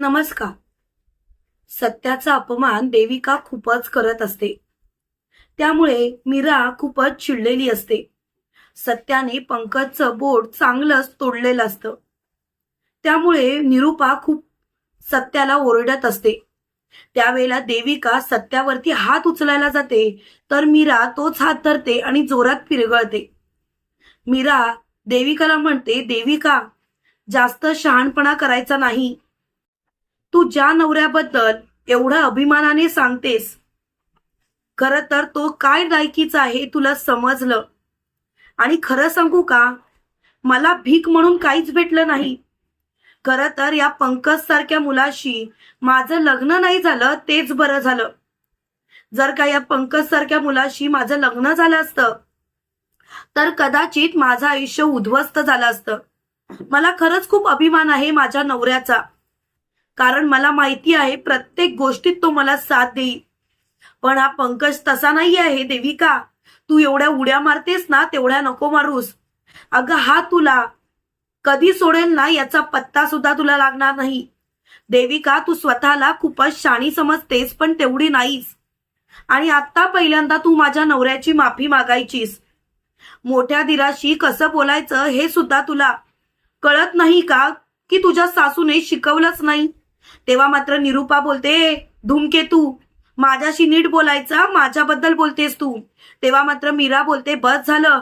नमस्कार. सत्याचा अपमान देविका खूपच करत असते. त्यामुळे मीरा खूपच चिडलेली असते. सत्याने पंकजचं बोट चांगलंच तोडलेलं असतं. त्यामुळे निरुपा खूप सत्याला ओरडत असते. त्यावेळेला देविका सत्यावरती हात उचलायला जाते तर मीरा तोच हात धरते आणि जोरात पिरगळते. मीरा देविकाला म्हणते देविका जास्त शहाणपणा करायचा नाही. तू ज्या नवऱ्याबद्दल एवढ्या अभिमानाने सांगतेस खरं तर तो काय लायकीचा आहे तुला समजलं. आणि खरं सांगू का मला भीक म्हणून काहीच भेटलं नाही. खरं तर या पंकज सारख्या मुलाशी माझं लग्न नाही झालं तेच बरं झालं. जर का या पंकज सारख्या मुलाशी माझं लग्न झालं असतं तर कदाचित माझं आयुष्य उद्ध्वस्त झालं असतं. मला खरंच खूप अभिमान आहे माझ्या नवऱ्याचा. कारण मला माहिती आहे प्रत्येक गोष्टीत तो मला साथ देईल. पण हा पंकज तसा नाही आहे देविका. तू एवढ्या उड्या मारतेस ना तेवढ्या नको मारूस. अगं हा तुला. कधी सोडेल ना याचा पत्ता सुद्धा तुला लागणार नाही. देविका तू स्वतःला खूपच शाणी समजतेस पण तेवढी नाहीस. आणि आता पहिल्यांदा तू माझ्या नवऱ्याची माफी मागायचीस. मोठ्या दिराशी कसं बोलायचं हे सुद्धा तुला कळत नाही का की तुझ्या सासूने शिकवलंच नाही? तेव्हा मात्र निरुपा बोलते धुमके तू माझ्याशी नीट बोलायचा माझ्याबद्दल बोलतेस तू. तेव्हा मात्र मीरा बोलते बस झालं.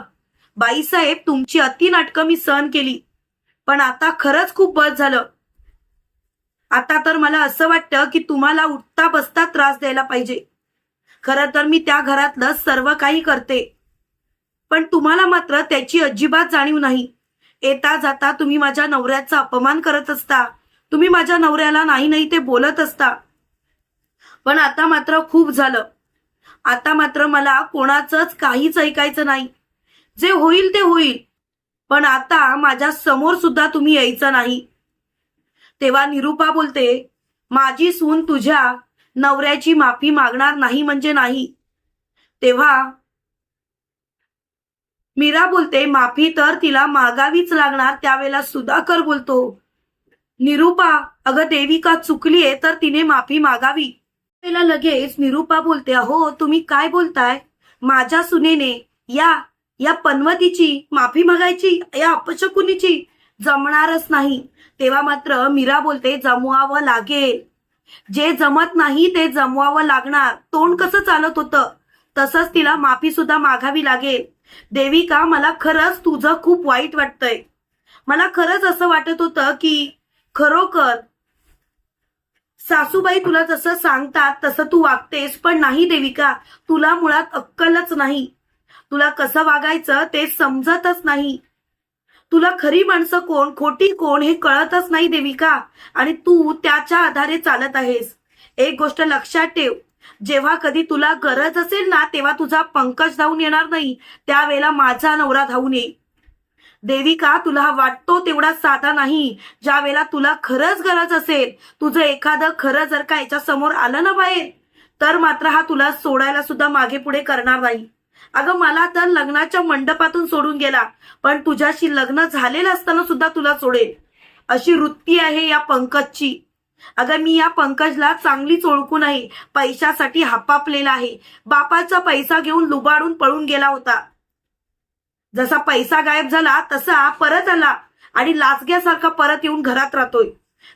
बाईसाहेब तुमची अति नाटकं मी सहन केली. पण आता खरंच खूप बस झालं. आता तर मला असं वाटतं की तुम्हाला उठता बसता त्रास द्यायला पाहिजे. खरं तर मी त्या घरातलं सर्व काही करते. पण तुम्हाला मात्र त्याची अजिबात जाणीव नाही. येता जाता तुम्ही माझ्या नवऱ्याचा अपमान करत असता. तुम्ही माझ्या नवऱ्याला नाही नाही ते बोलत असता. पण आता मात्र खूप झालं. आता मात्र मला कोणाचंच काहीच ऐकायचं नाही. जे होईल ते होईल. पण आता माझ्यासमोर सुद्धा तुम्ही यायचं नाही. तेव्हा निरुपा बोलते माझी सून तुझ्या नवऱ्याची माफी मागणार नाही म्हणजे नाही. तेव्हा मीरा बोलते माफी तर तिला मागावीच लागणार त्यावेळेला सुधाकर बोलतो. निरुपा अगं देविका चुकलीये तर तिने माफी मागावी. त्याला लगेच निरुपा बोलते अहो तुम्ही काय बोलताय? माझ्या सुनेने या या पनवतीची माफी मागायची या अपशकुनीची जमणारच नाही. तेव्हा मात्र मीरा बोलते जमवावं लागेल. जे जमत नाही ते जमवावं लागणार. तोंड कसं चालत होतं? तसंच तिला माफी सुद्धा मागावी लागेल. देविका मला खरंच तुझं खूप वाईट वाटतंय. मला खरंच असं वाटत होतं की खरोखर सासूबाई तुला जसं सांगतात तसं तू वागतेस पण नाही देविका तुला मुळात अक्कलच नाही. तुला कसं वागायचं ते समजतच नाही. तुला खरी माणसं कोण खोटी कोण हे कळतच नाही देविका आणि तू त्याच्या आधारे चालत आहेस. एक गोष्ट लक्षात ठेव जेव्हा कधी तुला गरज असेल ना तेव्हा तुझा पंकज धावून येणार नाही त्यावेळेला माझा नवरा धावून येईल देविका तुला हा वाटतो तेवढा साधा नाही? ज्या वेळेला तुला खरंच गरज असेल तुझं एखादं खरं जर का याच्या समोर आलं ना बाहेर तर मात्र हा तुला सोडायला सुद्धा मागे पुढे करणार नाही. अगं मला तर लग्नाच्या मंडपातून सोडून गेला पण तुझ्याशी लग्न झालेलं असताना सुद्धा तुला सोडेल. अशी वृत्ती आहे या पंकजची. अगं मी या पंकजला चांगलीच ओळखून आहे पैशासाठी हापापलेला आहे. बापाचा पैसा घेऊन लुबाडून पळून गेला होता. जसा पैसा गायब झाला तसा परत आला. आणि लाचग्यासारखा परत येऊन घरात राहतोय.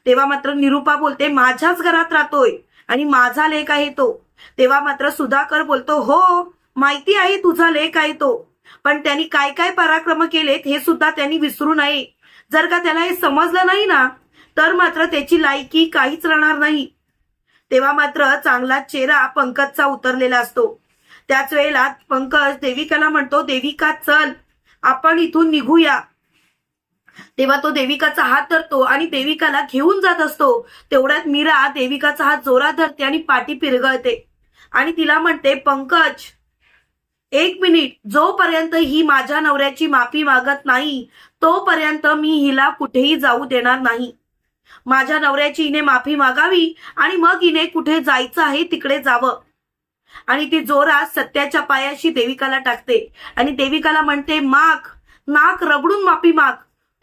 तेव्हा मात्र निरुपा बोलते माझ्याच घरात राहतोय आणि माझा लेख आहे तो. तेव्हा मात्र सुधाकर बोलतो हो माहिती आहे तुझा लेख आहे तो. पण त्यांनी काय काय पराक्रम केलेत हे सुद्धा त्यांनी विसरू नये. जर का त्याला हे समजलं नाही ना तर मात्र त्याची लायकी काहीच राहणार नाही. तेव्हा मात्र चांगला चेहरा पंकजचा उतरलेला असतो. त्याच वेळेला पंकज देविकाला म्हणतो देविका चल. आपण इथून निघूया. तेव्हा तो देविकाचा हात धरतो आणि देविकाला घेऊन जात असतो. तेवढ्यात मीरा देविकाचा हात जोरात धरते आणि पाठी पिरगळते. आणि तिला म्हणते पंकज एक मिनिट. जोपर्यंत ही माझ्या नवऱ्याची माफी मागत नाही तोपर्यंत मी हिला कुठेही जाऊ देणार नाही. माझ्या नवऱ्याची हिने माफी मागावी आणि मग हिने कुठे जायचं आहे तिकडे जावं. आणि ती जोरात सत्याच्या पायाशी देविकाला टाकते. आणि देविकाला म्हणते माग नाक रगडून माफी माग.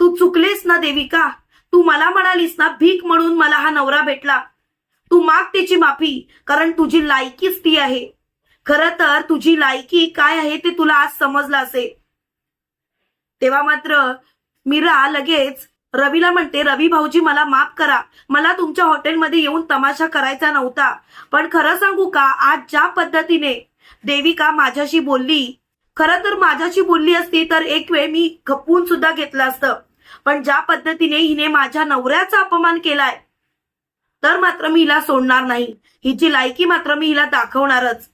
तू चुकलेस ना देविका? तू मला म्हणालीस ना भीक म्हणून मला हा नवरा भेटला. तू माग तिची माफी कारण तुझी लायकीच ती आहे. खरं तर तुझी लायकी काय आहे ते तुला आज समजलं असेल. तेव्हा मात्र मीरा लगेच रवीला म्हणते रवी भाऊजी मला माफ करा. मला तुमच्या हॉटेलमध्ये येऊन तमाशा करायचा नव्हता. पण खरं सांगू का आज ज्या पद्धतीने देविका माझ्याशी बोलली खरं तर माझ्याशी बोलली असती तर एक वेळ मी खपवून सुद्धा घेतलं असतं. पण ज्या पद्धतीने हिने माझ्या नवऱ्याचा अपमान केलाय तर मात्र मी हिला सोडणार नाही. हिची लायकी मात्र मी हिला दाखवणारच.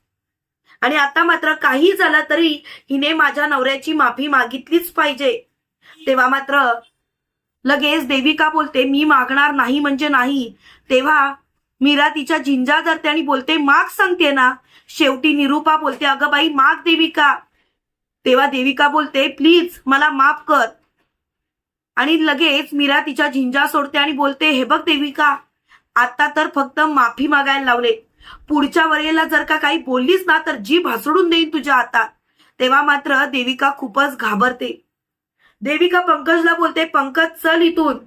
आणि आता मात्र काही झालं तरी हिने माझ्या नवऱ्याची माफी मागितलीच पाहिजे. तेव्हा मात्र लगेच देविका बोलते मी मागणार नाही म्हणजे नाही. तेव्हा मीरा तिच्या झिंजा धरते आणि बोलते माग सांगते ना. शेवटी निरूपा बोलते अगं बाई माग देविका. तेव्हा देविका बोलते प्लीज मला माफ कर. आणि लगेच मीरा तिच्या झिंजा सोडते आणि बोलते हे बघ देविका आता तर फक्त माफी मागायला लावले. पुढच्या वेळेला जर का काही बोललीस ना तर जी भासडून देईन तुझ्या हातात. तेव्हा मात्र देविका खूपच घाबरते. देविका पंकजला बोलते पंकज चल इथून.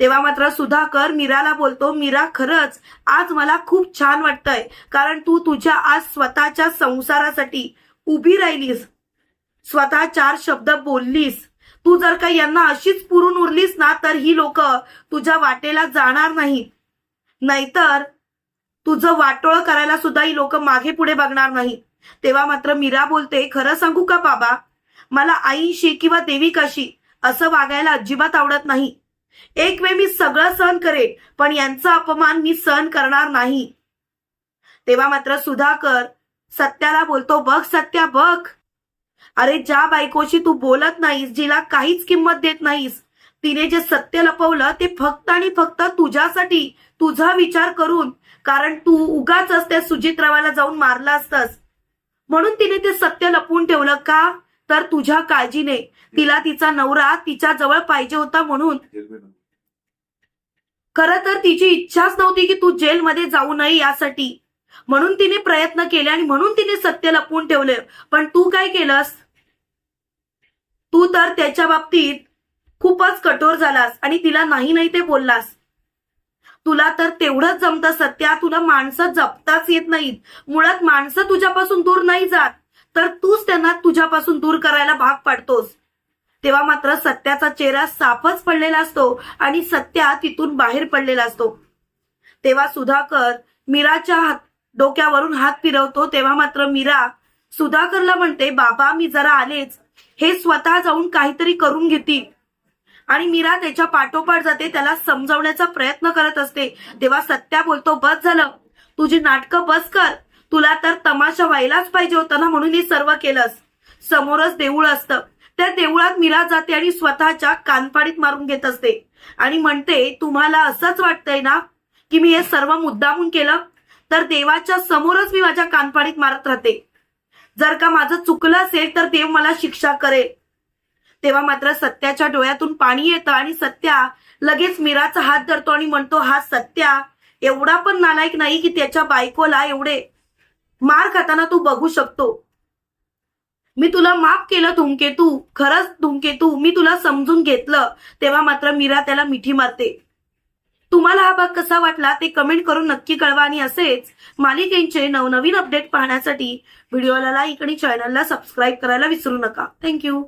तेव्हा मात्र सुधाकर मीराला बोलतो मीरा खरंच आज मला खूप छान वाटतंय कारण तू तुझ्या आज स्वतःच्या संसारासाठी उभी राहिलीस. स्वतः चार शब्द बोललीस. तू जर का यांना अशीच पुरून उरलीस ना तर ही लोक तुझ्या वाटेला जाणार नाहीत. नाहीतर तुझं वाटोळ करायला सुद्धा ही लोक मागे पुढे बघणार नाहीत. तेव्हा मात्र मीरा बोलते खरं सांगू का बाबा? मला आईशी किंवा देविकाशी असं वागायला अजिबात आवडत नाही. एक वेळ मी सगळं सहन करेन पण यांचा अपमान मी सहन करणार नाही. तेव्हा मात्र सुधाकर सत्याला बोलतो बघ सत्या बघ. अरे ज्या बायकोशी तू बोलत नाहीस जिला काहीच किंमत देत नाहीस तिने जे सत्य लपवलं ते फक्त आणि फक्त तुझ्यासाठी तुझा विचार करून कारण तू उगाच त्या सुजितरावाला जाऊन मारला असतास. म्हणून तिने ते सत्य लपवून ठेवलं का? तर तुझ्या काळजीने तिला तिचा नवरा तिच्या जवळ पाहिजे होता म्हणून. खरं तर तिची इच्छाच नव्हती की तू जेलमध्ये जाऊ नये यासाठी. म्हणून तिने प्रयत्न केले आणि म्हणून तिने सत्य लपवून ठेवले. पण तू काय केलंस? तू तर त्याच्या बाबतीत खूपच कठोर झालास आणि तिला नाही नाही ते बोललास. तुला तर तेवढंच जमतं सत्या. तुला माणसं जपताच येत नाहीत. मुळात माणसं तुझ्यापासून दूर नाही जात. तर तूच त्यांना तुझ्यापासून दूर करायला भाग पाडतोस. तेव्हा मात्र सत्याचा चेहरा साफच पडलेला असतो आणि सत्या तिथून बाहेर पडलेला असतो. तेव्हा सुधाकर मीराच्या हात डोक्यावरून हात फिरवतो. तेव्हा मात्र मीरा सुधाकरला म्हणते बाबा मी जरा आलेच. हे स्वतः जाऊन काहीतरी करून घेतील. आणि मीरा त्याच्या पाठोपाठ जाते त्याला समजवण्याचा प्रयत्न करत असते. तेव्हा सत्या बोलतो बस झालं. तुझी नाटकं बस कर. तुला तर तमाशा व्हायलाच पाहिजे होता ना म्हणून हे सर्व केलंस. समोरच देऊळ असतं. त्या देवळात मीरा जाते आणि स्वतःच्या कानपाडीत मारून घेत असते. आणि म्हणते तुम्हाला असंच वाटतंय ना की मी हे सर्व मुद्दामून केलं? तर देवाच्या समोरच मी माझ्या कानपाडीत मारत राहते. जर का माझं चुकलं असेल तर देव मला शिक्षा करेल. तेव्हा मात्र सत्याच्या डोळ्यातून पाणी येतं आणि सत्या लगेच मीराचा हात धरतो आणि म्हणतो हा सत्या एवढा पण नालायक नाही की त्याच्या बायकोला एवढे मार खाताना तू बघू शकतो. मी तुला माफ केलं धुमकेतू खरंच धुमकेतू मी तुला समजून घेतलं. तेव्हा मात्र मीरा त्याला मिठी मारते. तुम्हाला हा भाग कसा वाटला ते कमेंट करून नक्की कळवा आणि असेच मालिकेंचे नवनवीन अपडेट पाहण्यासाठी व्हिडिओला लाईक आणि चॅनलला सबस्क्राईब करायला विसरू नका. थँक्यू